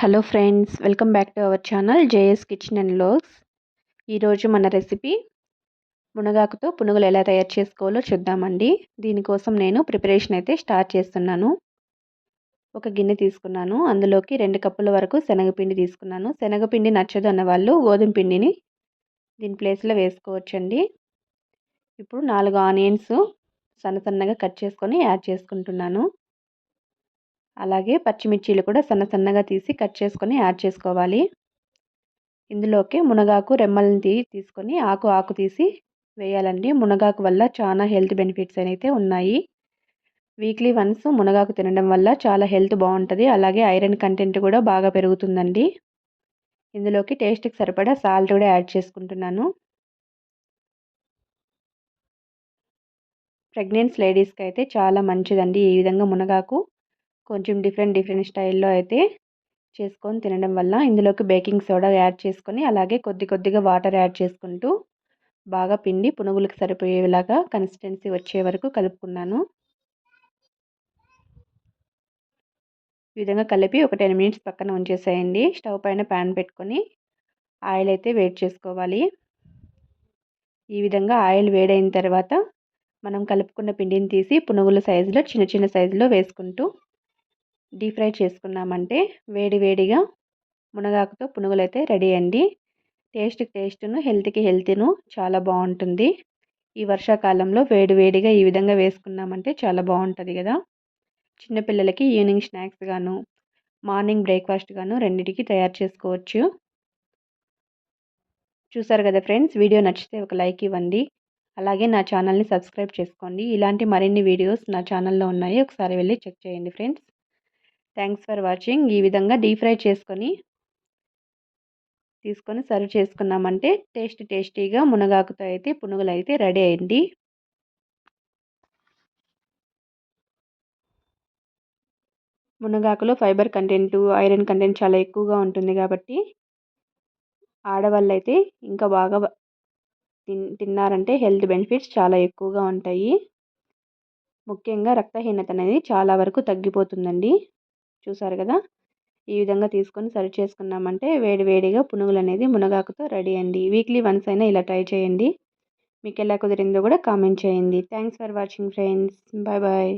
Hello friends welcome back to our channel JS kitchen and folks ఈరోజు మన recipe మునగాకుతో పునుగులు ఎలా తయారు చేసుకోవాలో చూద్దామండి. దీనికోసం నేను ప్రిపరేషన్ అయితే స్టార్ట్ చేస్తున్నాను. ఒక గిన్నె తీసుకున్నాను. అందులోకి రెండు కప్పుల వరకు శనగపిండి తీసుకున్నాను. శనగపిండి నచ్చదు అన్న వాళ్ళు గోధుమ పిండిని దీని ప్లేస్లో వేసుకోవచ్చండి. ఇప్పుడు నాలుగు ఆనియన్స్ సన్న సన్నగా కట్ చేసుకొని యాడ్ చేసుకుంటున్నాను. అలాగే పచ్చిమిర్చీలు కూడా సన్న సన్నగా తీసి కట్ చేసుకొని యాడ్ చేసుకోవాలి. ఇందులోకి మునగాకు రెమ్మలను తీ తీసుకొని ఆకు ఆకు తీసి వేయాలండి. మునగాకు వల్ల చాలా హెల్త్ బెనిఫిట్స్ అయితే ఉన్నాయి. వీక్లీ వన్స్ మునగాకు తినడం వల్ల చాలా హెల్త్ బాగుంటుంది. అలాగే ఐరన్ కంటెంట్ కూడా బాగా పెరుగుతుందండి. ఇందులోకి టేస్ట్కి సరిపడా సాల్ట్ కూడా యాడ్ చేసుకుంటున్నాను. ప్రెగ్నెంట్స్ లేడీస్కి అయితే చాలా మంచిదండి ఈ విధంగా మునగాకు. కొంచెం డిఫరెంట్ డిఫరెంట్ స్టైల్లో అయితే చేసుకొని తినడం వల్ల ఇందులోకి బేకింగ్ సోడా యాడ్ చేసుకొని అలాగే కొద్ది కొద్దిగా వాటర్ యాడ్ చేసుకుంటూ బాగా పిండి పునుగులకు సరిపోయేలాగా కన్సిస్టెన్సీ వచ్చే వరకు కలుపుకున్నాను. ఈ విధంగా కలిపి ఒక టెన్ మినిట్స్ పక్కన ఉంచేసేయండి. స్టవ్ పైన ప్యాన్ పెట్టుకొని ఆయిల్ అయితే వేడి చేసుకోవాలి. ఈ విధంగా ఆయిల్ వేడైన తర్వాత మనం కలుపుకున్న పిండిని తీసి పునుగుల సైజులో చిన్న చిన్న సైజులో వేసుకుంటూ డీప్ ఫ్రై చేసుకున్నామంటే వేడి వేడిగా మునగాకుతో పునుగులు అయితే రెడీ అండి. టేస్ట్ టేస్ట్ను హెల్త్కి హెల్త్ను చాలా బాగుంటుంది. ఈ వర్షాకాలంలో వేడి వేడిగా ఈ విధంగా వేసుకున్నామంటే చాలా బాగుంటుంది కదా. చిన్నపిల్లలకి ఈవినింగ్ స్నాక్స్ గాను మార్నింగ్ బ్రేక్ఫాస్ట్ గాను రెండింటికి తయారు చేసుకోవచ్చు. చూసారు కదా ఫ్రెండ్స్ వీడియో నచ్చితే ఒక లైక్ ఇవ్వండి. అలాగే నా ఛానల్ని సబ్స్క్రైబ్ చేసుకోండి. ఇలాంటి మరిన్ని వీడియోస్ నా ఛానల్లో ఉన్నాయి. ఒకసారి వెళ్ళి చెక్ చేయండి ఫ్రెండ్స్. థ్యాంక్స్ ఫర్ వాచింగ్ ఈ విధంగా డీప్ ఫ్రై చేసుకొని తీసుకొని సర్వ్ చేసుకున్నామంటే టేస్ట్ టేస్టీగా మునగాకుతో అయితే పునుగులు అయితే రెడీ అయింది మునగాకులో ఫైబర్ కంటెంట్ ఐరన్ కంటెంట్ చాలా ఎక్కువగా ఉంటుంది కాబట్టి ఆడవాళ్ళు అయితే ఇంకా బాగా తిన్నారంటే హెల్త్ బెనిఫిట్స్ చాలా ఎక్కువగా ఉంటాయి. ముఖ్యంగా రక్తహీనత అనేది చాలా వరకు తగ్గిపోతుందండి. చూసారు కదా? ఈ విధంగా తీసుకొని సర్వ్ చేసుకున్నామంటే వేడి వేడిగా పునుగులు అనేది మునగాకుతో రెడీ అండి. వీక్లీ వన్స్ అయినా ఇలా ట్రై చేయండి. మీకు ఎలా కుదిరిందో కూడా కామెంట్ చేయండి. Thanks for watching friends. Bye bye.